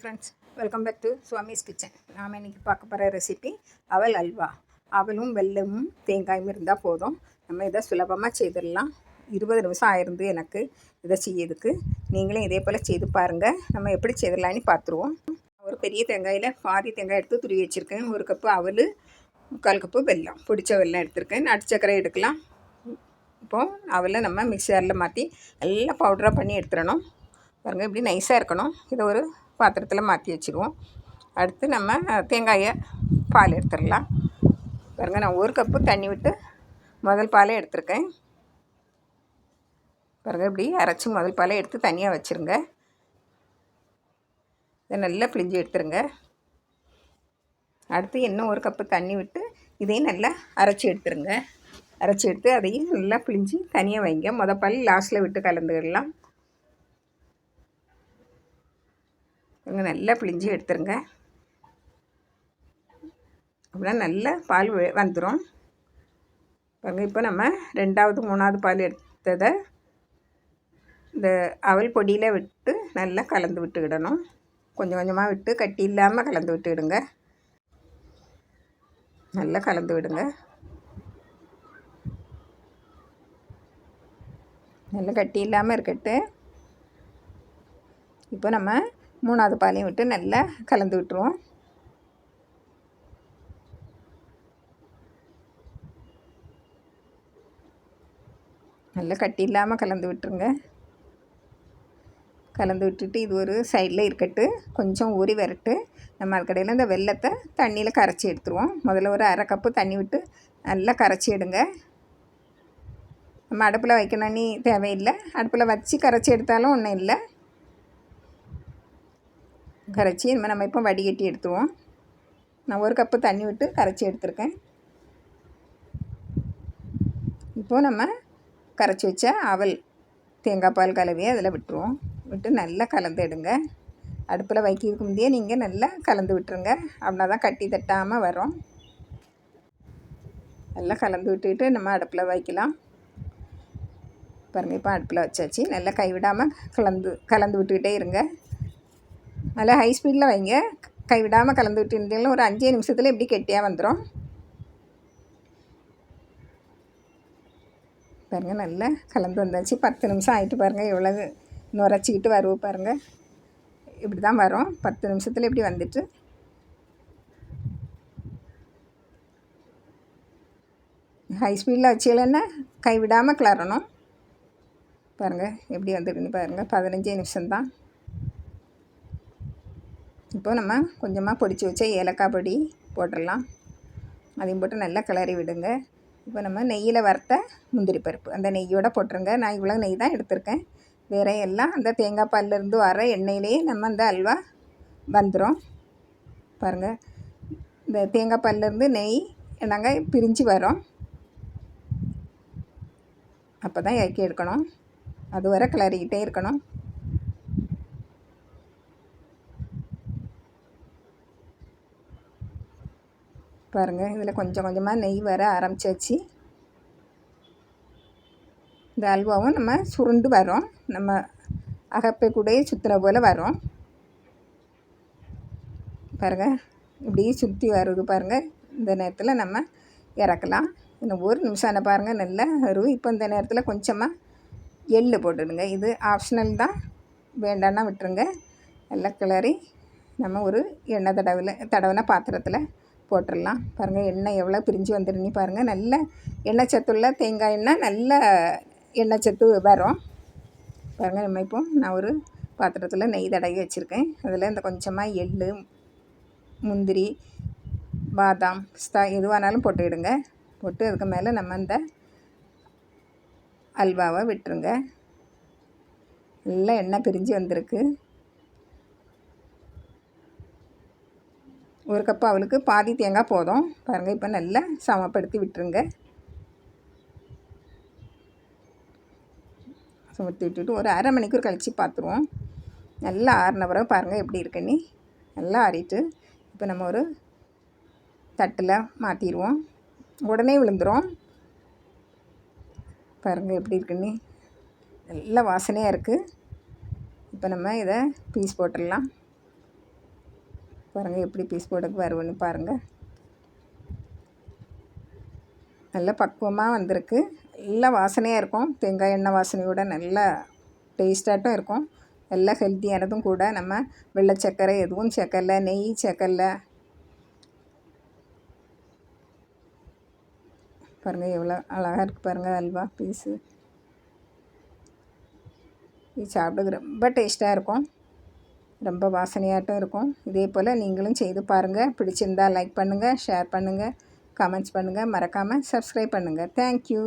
Friends welcome back to Swami's kitchen நாம் இன்றைக்கி பார்க்க போகிற ரெசிபி அவல் அல்வா. அவலும் வெல்லமும் தேங்காயும் இருந்தால் போதும். நம்ம இதை சுலபமாக செய்திடலாம். இருபது நிமிஷம் ஆயிருந்து எனக்கு இதை செய்யறதுக்கு. நீங்களும் இதே போல் செய்து பாருங்கள் நம்ம எப்படி செய்திடலான்னு பார்த்துருவோம். ஒரு பெரிய தேங்காயில் பாதி தேங்காய் எடுத்து துருவி வச்சுருக்கேன். ஒரு கப்பு அவல் முக்கால் கப்பு வெல்லம். பிடிச்ச வெல்லம் எடுத்திருக்கேன். நட்டு சக்கரை எடுக்கலாம். இப்போது அவலை நம்ம மிக்சரில் மாற்றி எல்லாம் பவுடராக பண்ணி எடுத்துடணும். பாருங்கள் இப்படி நைஸாக இருக்கணும். இதை ஒரு பாத்திரத்தில் மாற்றி வச்சுருவோம். அடுத்து நம்ம தேங்காயை பால் எடுத்துடலாம். பாருங்கள் நான் ஒரு கப்பு தண்ணி விட்டு முதல் பாலே எடுத்திருக்கேன். பாருங்கள் இப்படி அரைச்சி முதல் பாலை எடுத்து தனியாக வச்சுருங்க. இதை நல்லா பிழிஞ்சு எடுத்துருங்க. அடுத்து இன்னும் ஒரு கப்பு தண்ணி விட்டு இதையும் நல்லா அரைச்சி எடுத்துருங்க. அரைச்சி எடுத்து அதையும் நல்லா பிழிஞ்சு தனியாக வைங்க. முதல் பால் லாஸ்ட்டில் விட்டு கலந்துடலாம். இங்கே நல்லா பிழிஞ்சு எடுத்துருங்க. அப்படின்னா நல்லா பால் வந்துடும் பாருங்கள் இப்போ நம்ம ரெண்டாவது மூணாவது பால் எடுத்ததை இந்த அவல் பொடியில் விட்டு நல்லா கலந்து விட்டுக்கிடணும். கொஞ்சம் கொஞ்சமாக விட்டு கட்டி இல்லாமல் கலந்து விட்டுவிடுங்க நல்லா கலந்து விடுங்க. நல்லா கட்டி இல்லாமல் இருக்கட்டு இப்போ நம்ம மூணாவது பாலையும் விட்டு நல்லா கலந்து விட்டுருவோம். நல்லா கட்டி இல்லாமல் கலந்து விட்டுருங்க. கலந்து விட்டுட்டு இது ஒரு சைடில் இருக்கட்டு கொஞ்சம் ஊறி வரட்டு. நம்ம அதுக்கடையில் இந்த வெள்ளத்தை தண்ணியில் கரைச்சி எடுத்துருவோம். முதல்ல ஒரு அரை கப்பு தண்ணி விட்டு நல்லா கரைச்சி எடுங்க. நம்ம அடுப்பில் வைக்கணும்னு தேவையில்லை. அடுப்பில் வச்சு கரைச்சி எடுத்தாலும் ஒன்றும் இல்லை. கரைச்சி இனிமேல் நம்ம இப்போ வடிகட்டி எடுத்துவோம். நான் ஒரு கப்பு தண்ணி விட்டு கரைச்சி எடுத்துருக்கேன். இப்போது நம்ம கரைச்சி வச்ச அவல் தேங்காய் பால் கலவையை அதில் விட்டுருவோம். விட்டு நல்லா கலந்து எடுங்க. அடுப்பில் வைக்கிறதுக்கு முந்தையே நீங்கள் நல்லா கலந்து விட்டுருங்க. அப்படின்னா தான் கட்டி தட்டாமல் வரும். நல்லா கலந்து விட்டுட்டு நம்ம அடுப்பில் வைக்கலாம். பாருங்கள் இப்போ அடுப்பில் வச்சாச்சு. நல்லா கைவிடாமல் கலந்து கலந்து விட்டுக்கிட்டே இருங்க. நல்லா ஹை ஸ்பீடில் வைங்க. கைவிடாமல் கலந்து விட்டுருந்தீங்கன்னா ஒரு அஞ்சே நிமிஷத்தில் எப்படி கெட்டியாக வந்துடும் பாருங்கள் நல்லா கலந்து வந்தாச்சு. பத்து நிமிஷம் ஆகிட்டு பாருங்கள் எவ்வளவு நுரைச்சிக்கிட்டு வருவோம் பாருங்கள் இப்படி தான் வரும். பத்து நிமிஷத்தில் இப்படி வந்துட்டு. ஹை ஸ்பீடில் வச்சுக்கலன்னா கைவிடாமல் கிளறணும். பாருங்கள் எப்படி வந்துருக்குன்னு பாருங்கள் பதினஞ்சே நிமிஷம்தான். இப்போ நம்ம கொஞ்சமாக பொடிச்சு வச்ச ஏலக்காய் பொடி போட்டுடலாம். அதையும் போட்டு நல்லா கிளறி விடுங்க. இப்போ நம்ம நெய்யில் வறுத்த முந்திரி பருப்பு அந்த நெய்யோடு போட்டுருங்க. நான் இவ்வளோ நெய் தான் எடுத்திருக்கேன். வேற எல்லாம் அந்த தேங்காய் பால்லேருந்து வர எண்ணெயிலேயே நம்ம அந்த அல்வா வந்துடும் பாருங்கள் இந்த தேங்காய் பால்லேருந்து நெய் நாங்கள் பிரிஞ்சு வரோம். அப்போ தான் இறக்கி எடுக்கணும். அது வரை கிளறிக்கிட்டே இருக்கணும். பாருங்கள் இதில் கொஞ்சம் கொஞ்சமாக நெய் வர ஆரம்பிச்சாச்சு. இந்த அல்வாவும் நம்ம சுருண்டு வரோம் நம்ம அகப்பை கூட சுற்றுற போல் வரோம் பாருங்கள் இப்படி சுற்றி வருது பாருங்கள் இந்த நேரத்தில் நம்ம இறக்கலாம். இன்னும் ஒரு நிமிஷம் என்ன பாருங்கள் நல்லா வரும். இப்போ இந்த நேரத்தில் கொஞ்சமாக எள்ளு போட்டுடுங்க. இது ஆப்ஷனல் தான். வேண்டான்னா விட்டுருங்க. நல்லா கிளறி நம்ம ஒரு எண்ணெய் தடவில் தடவின பாத்திரத்தில் போட்டுடலாம் பாருங்கள் எண்ணெய் எவ்வளோ பிரிஞ்சு வந்துடுன்னு பாருங்கள் நல்ல எண்ணெய் சத்துள்ள தேங்காய் எண்ணெய் நல்ல எண்ணெய் சத்து வரும். பாருங்கள் நம்ம இப்போ நான் ஒரு பாத்திரத்தில் நெய் தடவி வச்சுருக்கேன். அதில் இந்த கொஞ்சமாக எள் முந்திரி பாதாம் பிஸ்தா எதுவானாலும் போட்டுவிடுங்க போட்டு அதுக்கு மேலே நம்ம இந்த அல்வாவை விட்டுருங்க. நல்லா எண்ணெய் பிரிஞ்சு வந்திருக்கு. ஒரு கப்பு அவளுக்கு பாதி தேங்காய் போதும். பாருங்கள் இப்போ நல்லா சமப்படுத்தி விட்டுருங்க. சுமத்தி விட்டுட்டு ஒரு அரை மணிக்கூர் கழித்து பார்த்துருவோம் நல்லா ஆறின பிறகு பாருங்கள் எப்படி இருக்குன்னு நல்லா ஆறிட்டு இப்போ நம்ம ஒரு தட்டில் மாற்றிடுவோம் உடனே விழுந்துடும் பாருங்கள் எப்படி இருக்குன்னு நல்ல வாசனையாக இருக்குது இப்போ நம்ம இதை பீஸ் போட்டுடலாம். பாருங்கள் எப்படி பீஸ் போட்டுக்கு வருவன்னு பாருங்கள் நல்ல பக்குவமாக வந்திருக்கு. நல்ல வாசனையாக இருக்கும். தேங்காய் எண்ணெய் வாசனையோட நல்லா டேஸ்டாகட்டும் இருக்கும். எல்லாம் ஹெல்த்தியானதும் கூட நம்ம வெள்ளை சர்க்கரை எதுவும் சேர்க்கலை நெய் சேர்க்கலை. பாருங்கள் எவ்வளோ அழகாக இருக்குது பாருங்கள் அல்வா பீஸு இது சாப்பிட்டுக்கு ரொம்ப டேஸ்ட்டாக இருக்கும். ரொம்ப வாசனையாட்டும் இருக்கும். இதே போல் நீங்களும் செய்து பாருங்கள் பிடிச்சிருந்தா லைக் பண்ணுங்கள் ஷேர் பண்ணுங்கள் கமெண்ட்ஸ் பண்ணுங்கள் மறக்காமல் சப்ஸ்கிரைப் பண்ணுங்கள் தேங்க்யூ